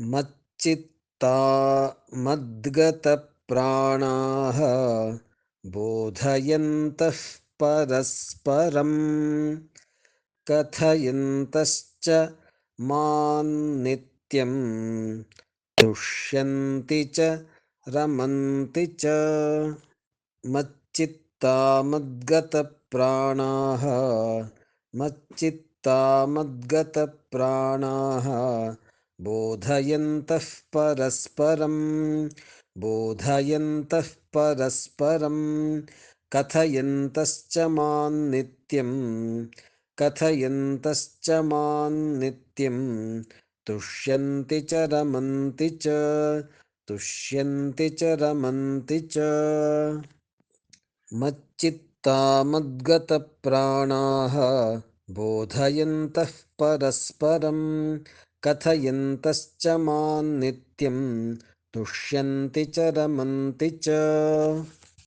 मच्चित्ता मद्गतप्राणाः बोधयन्तः परस्परम्। कथयन्तश्च मान्नित्यं तुष्यन्ति च रमन्ति च। मच्चित्ता मद्गतप्राणाः। मच्चित्ता मद्गतप्राणाः बोधयन्तः परस्परं बोधयन्तः परस्परं कथयन्तश्च मान्नित्यं कथयन्तश्च मान्नित्यं तुष्यन्ति च रमन्ति च तुष्यन्ति च रमन्ति च। मच्चित्ता मद्गतप्राणाः बोधयन्तः परस्परं कथयन्तश्च मान्नित्यं तुष्यन्ति च रमन्ति च